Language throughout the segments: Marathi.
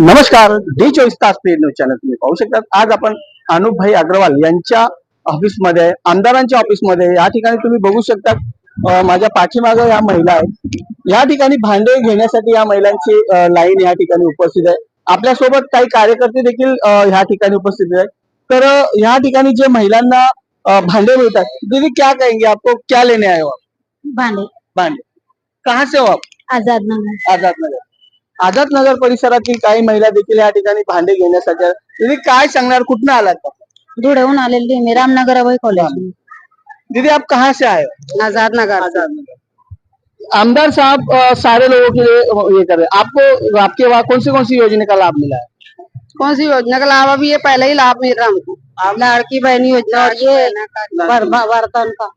नमस्कार डी चोवीस तास न्यूज चॅनल तुम्ही पाहू शकता. आज आपण अनुप भाई अग्रवाल यांच्या ऑफिसमध्ये आहे, आमदारांच्या ऑफिसमध्ये आहे. या ठिकाणी तुम्ही बघू शकता माझ्या पाठीमागं या महिला आहेत. या ठिकाणी भांडे घेण्यासाठी या महिलांची लाईन या ठिकाणी उपस्थित आहे. आपल्यासोबत काही कार्यकर्ते देखील अं, या ठिकाणी उपस्थित आहेत. तर या ठिकाणी जे महिलांना भांडे मिळतात दीदी क्या कहेंगे आपको? क्या लेने आए हो आप? भांडे. भांडे. कहाँ से हो आप? आझाद नगर. आझाद नगर. आझाद नगर परिसरातील काही महिला देखील या ठिकाणी भांडे घेण्यासाठी आल्या. दीदी काय सांगणार? कुठनं आलात? धुळ्याहून आलेली मी रामनगर कॉलेज दीदी आप कहाँ से आए? हो? आझाद नगर. आमदार साहब अ, सारे लोगों के लिए ये कर रहे हैं। आपको आपके वहाँ कौन सी कौन सी योजना का लाभ मिला है? कौन सी योजना का लाभ? अभी ये पहले ही लाभ मिल रहा हमको। लाड़की बहन योजना और ये बर- बर- बर्तन का।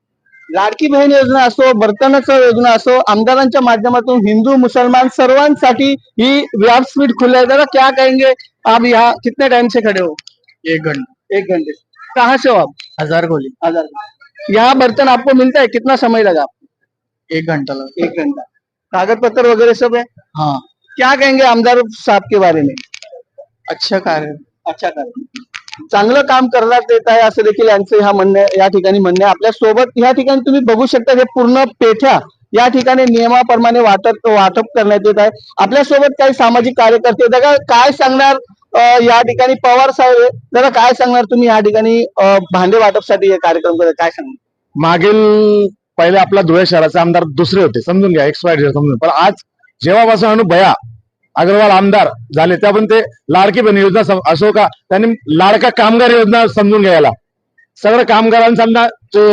लाडकी बहीण योजना असो बर्तनाचं योजना असो आमदारांच्या माध्यमातून हिंदू मुसलमान सर्वांसाठी ही व्यासपीठ खुले दादा क्या कहेंगे? आप यहाँ कितने टाइम से खड़े हो? एक घंटा. एक घंटे. कहाँ से हो आप? हजार गोली. आजाद यहाँ बर्तन आपको मिलता है? कितना समय लगा एक घंटा लगा. एक घंटा. कागज पत्र वगैरह सब है? हाँ. क्या कहेंगे आमदार साहब के बारे में? अच्छा कार्य. अच्छा कार्य. चांगलं काम करण्यात येत आहे असं देखील यांचं ह्या म्हणणे या ठिकाणी म्हणणे आहे. आपल्यासोबत या ठिकाणी तुम्ही बघू शकता हे पूर्ण पेठ्या या ठिकाणी नियमाप्रमाणे वाटप वाटप करण्यात येत आहे. आपल्यासोबत काही सामाजिक कार्यकर्ते दादा काय सांगणार या ठिकाणी पवार साहेब दादा काय सांगणार तुम्ही या ठिकाणी भांडे वाटपसाठी हे कार्यक्रम करत काय सांगणार? मागील पहिले आपला धुळे शहराचे आमदार दुसरे होते. समजून घ्या एक्स वाय समजून. पण आज जेव्हापासून अनुभया अग्रवाल आमदार झाले त्यापण ते लाडकी बहीण योजना असो का त्यांनी लाडका कामगार योजना समजून घ्यायला. सगळं कामगारांना ते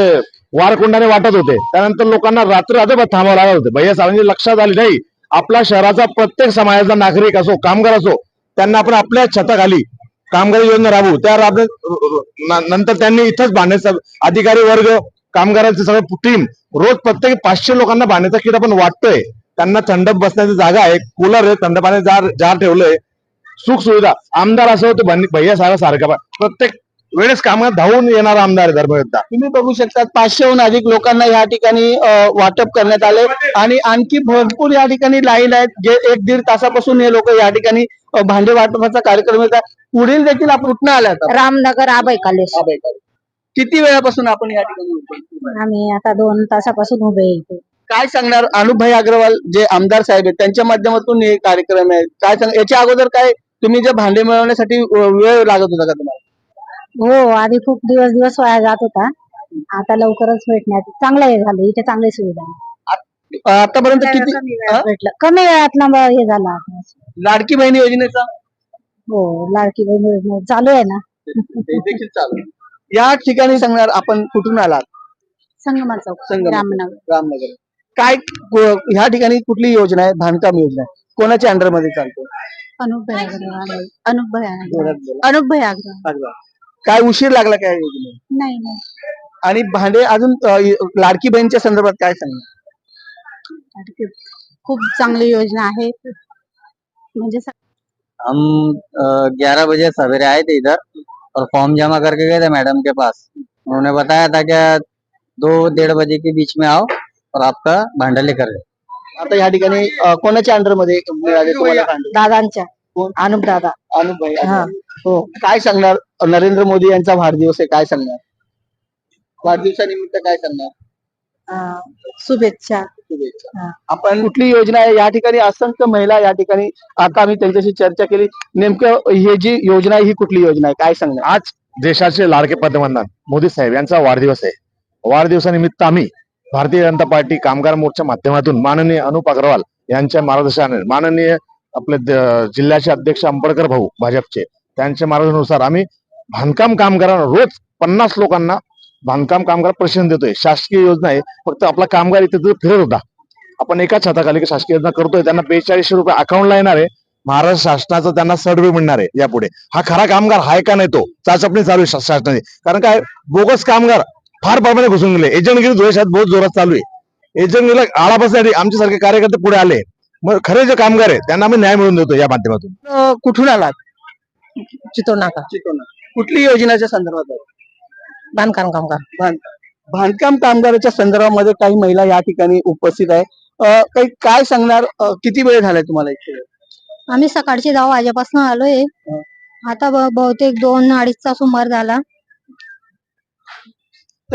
वारकुंडाने वाटत होते. त्यानंतर लोकांना रात्र रात्रभर थांबावं लागत होते. भैया साहेबांनी लक्षात आले नाही. आपला शहराचा प्रत्येक समाजाचा नागरिक असो कामगार असो त्यांना आपण आपल्या छताखाली कामगार योजना राबवू. त्या राब नंतर त्यांनी इथंच बांधण्याचा अधिकारी वर्ग कामगारांचे सगळं टीम रोज प्रत्येक पाचशे लोकांना बांधण्याचा किट आपण वाटतोय. त्यांना थंड बसण्याची जागा आहे. कूलर आहे थंड पाण्याचे जार जार ठेवलंय. सुख सुविधा. आमदार असं होतं भैया भैया साहेब सारखा. प्रत्येक वेळेस कामात धावून येणारा आमदार आहे धर्मयोद्धा. तुम्ही बघू शकता पाचशेहून अधिक लोकांना या ठिकाणी वाटप करण्यात आले. आणि आणखी भरपूर या ठिकाणी लाईन आहेत. जे एक दीड तासापासून हे लोक या ठिकाणी भांडे वाटपाचा कार्यक्रम येतात पुढील देखील आपण कुठनं आल्यात रामनगर अभय कॉलेज किती वेळापासून आपण या ठिकाणी? आम्ही आता दोन तासापासून उभे. काय सांगणार अनुभाई अग्रवाल जे आमदार साहेब आहेत त्यांच्या माध्यमातून हे कार्यक्रम आहे? काय सांग याच्या अगोदर काय तुम्ही जे भांडे मिळवण्यासाठी वेळ लागत होता का तुम्हाला? हो आधी खूप दिवस दिवस वाया जात होता. आता लवकरच भेटण्यात चांगलं हे झालं इथे चांगली सुविधा आहे. आतापर्यंत किती भेटलं. कमी वेळात हे झालं आता. लाडकी बहिणी योजनेचा? हो लाडकी बहीण योजना चालू आहे ना. ते देखील चालू आहे. या ठिकाणी सांगणार आपण कुठून आलात? संगमा चौक संगम. रामनगर. रामनगर. काय ह्या ठिकाणी कुठली योजना आहे? बांधकाम योजना आहे. कोणाच्या अंडरमध्ये चालतो? अनुप भया. काय उशीर लागला काय योजनेला? नाही नाही. आणि भांडे अजून लाडकी बहीणच्या संदर्भात काय सांगणार? लाडकी- खूप चांगली योजना आहे. म्हणजे हम ग्यारह बजे सवेरे आए थे इधर और फॉर्म जमा करके गए थे मैडम के पास। उन्होंने बताया था कि दो डेढ़ बजे के बीच में आओ। और आपका भांडा लेकर जाओ आता या ठिकाणी अ, कोणाच्या अंडरमध्ये मिळाले तुम्हाला भांडे दादांच्या. कोण? अनुप दादा. अनुप भाई. हा. हो. काय सांगणार? नरेंद्र मोदी यांचा वाढदिवस आहे काय सांगणार? वाढदिवसानिमित्त काय सांगणार? अं, शुभेच्छा. शुभेच्छा. हा. आपण कुठली योजना आहे? या ठिकाणी असंख्य महिला या ठिकाणी आता आम्ही त्यांच्याशी चर्चा केली. नेमकं ही जी योजना आहे ही कुठली योजना आहे? काय सांगणार? आज देशाचे लाडके पंतप्रधान मोदी साहेब यांचा वाढदिवस आहे. वाढदिवसानिमित्त आम्ही भारतीय जनता पार्टी कामगार मोर्चा माध्यमातून माननीय अनुप अग्रवाल यांच्या मार्गदर्शनाने माननीय आपले जिल्ह्याचे अध्यक्ष अंबडकर भाऊ भाजपचे त्यांच्या मार्गदर्शनानुसार आम्ही बांधकाम कामगारांना रोज पन्नास लोकांना बांधकाम कामगार प्रशिक्षण देतोय. शासकीय योजना आहे. फक्त आपला कामगार इथे फिरत होता आपण एकाच छताखाली की शासकीय योजना करतोय त्यांना बेचाळीसशे रुपये अकाउंटला येणार आहे. महाराष्ट्र शासनाचा त्यांना सर्वे मिळणार आहे यापुढे. हा खरा कामगार हाय का नाही तो? चाचपणी चालू आहे शासनाने कारण काय? बोगस कामगार फार प्रमाणे घुसून गेले. एजंटगिरी धुळेशात बहुत जोरात चालू आहे. एजंटगिरीला आळा बसण्यासाठी आमच्यासारखे कार्यकर्ते पुढे आले मग खरे जे कामगार आहे त्यांना आम्ही न्याय मिळवून देतो या माध्यमातून. कुठून आलात? चितोड नाका. चितोना कुठली योजनेच्या संदर्भात आहे? बांधकाम कामगार. बांध- बांधकाम कामगाराच्या संदर्भामध्ये काही महिला या ठिकाणी उपस्थित आहे काही काय सांगणार? किती वेळ झालाय तुम्हाला इथे? आम्ही सकाळचे दहा वाजेपासून आलोय. आता बहुतेक दोन अडीचचा सुमार झाला.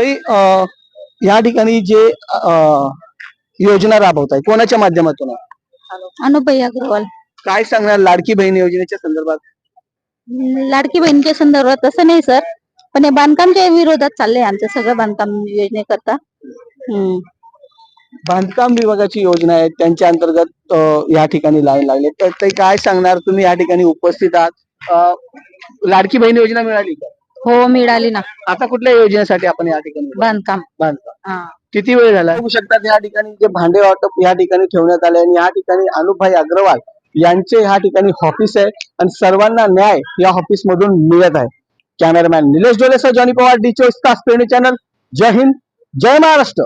तरी या ठिकाणी जे योजना राबवत आहे कोणाच्या माध्यमातून? आहे? अनुपई अग्रवाल. काय सांगणार लाडकी बहीण योजनेच्या संदर्भात? लाडकी बहिणीच्या संदर्भात तसं नाही सर. पण हे बांधकामच्या विरोधात चाललंय आमचं सगळं बांधकाम योजनेकरता. बांधकाम विभागाची योजना आहे त्यांच्या अंतर्गत या ठिकाणी लाईन लागले. तर ते काय सांगणार? तुम्ही या ठिकाणी उपस्थित आहात. लाडकी बहीण योजना मिळाली का? हो मिळाली ना. आता कुठल्या योजनेसाठी आपण या ठिकाणी? बांधकाम. बांधकाम. हा. किती वेळ झाला? बघू शकतात या ठिकाणी जे भांडे वाटप या ठिकाणी ठेवण्यात आले आणि या ठिकाणी अनुभाई अग्रवाल यांचे या ठिकाणी ऑफिस आहे आणि सर्वांना न्याय या ऑफिस मधून मिळत आहे. कॅमेरामॅन निलेश डोलेसह जॉनी पवार डी चोवीस तास पेरणी चॅनल जय हिंद जय महाराष्ट्र.